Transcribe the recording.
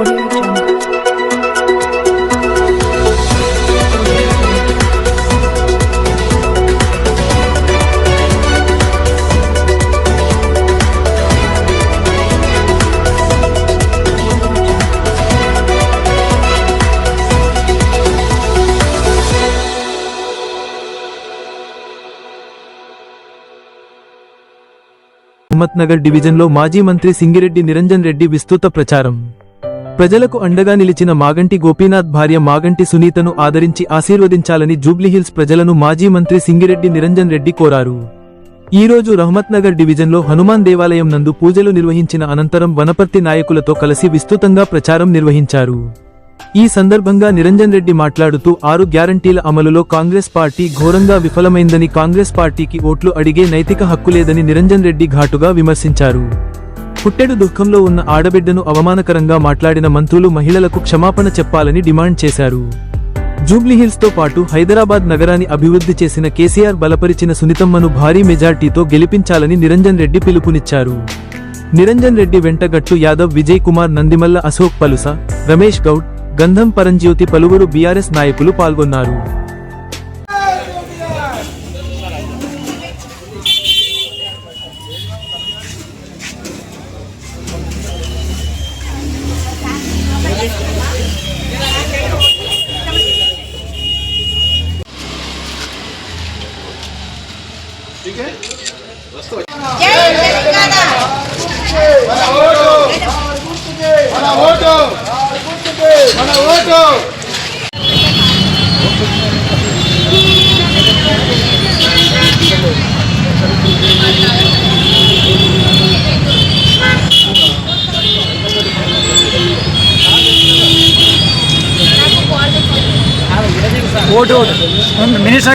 Audio Jungle. Himmatnagar డివిజన్లో మాజీ మంత్రి సింగిరెడ్డి నిరంజన్ రెడ్డి విస్తృత ప్రచారం ప్రజలకు అండగా నిలిచిన మాగంటి గోపీనాథ్ భార్య మాగంటి సునీతను ఆదరించి ఆశీర్వదించాలని జూబ్లీహిల్స్ ప్రజలను మాజీ మంత్రి సింగిరెడ్డి నిరంజన్ రెడ్డి కోరారు. ఈరోజు రహమత్నగర్ డివిజన్లో హనుమాన్ దేవాలయం నందు పూజలు నిర్వహించిన అనంతరం వనపర్తి నాయకులతో కలిసి విస్తృతంగా ప్రచారం నిర్వహించారు. ఈ సందర్భంగా నిరంజన్ రెడ్డి మాట్లాడుతూ ఆరు గ్యారంటీల అమలులో కాంగ్రెస్ పార్టీ ఘోరంగా విఫలమైందని కాంగ్రెస్ పార్టీకి ఓట్లు అడిగే నైతిక హక్కు లేదని నిరంజన్ రెడ్డి ఘాటుగా విమర్శించారు. పుట్టెడు దుఃఖంలో ఉన్న ఆడబిడ్డను అవమానకరంగా మాట్లాడిన మంత్రులు మహిళలకు క్షమాపణ చెప్పాలని డిమాండ్ చేశారు. జూబ్లీహిల్స్తో పాటు హైదరాబాద్ నగరాన్ని అభివృద్ధి చేసిన కేసీఆర్ బలపరిచిన సునీతమ్మను భారీ మెజార్టీతో గెలిపించాలని నిరంజన్ రెడ్డి పిలుపునిచ్చారు. నిరంజన్ రెడ్డి వెంటగట్టు యాదవ్ విజయ్ కుమార్ నందిమల్ల అశోక్ పలుస రమేష్ గౌడ్ గంధం పరంజ్యోతి పలువురు బీఆర్ఎస్ నాయకులు పాల్గొన్నారు. జై తెలంగాణ మన ఓటు మన ఓటు Vote. Minister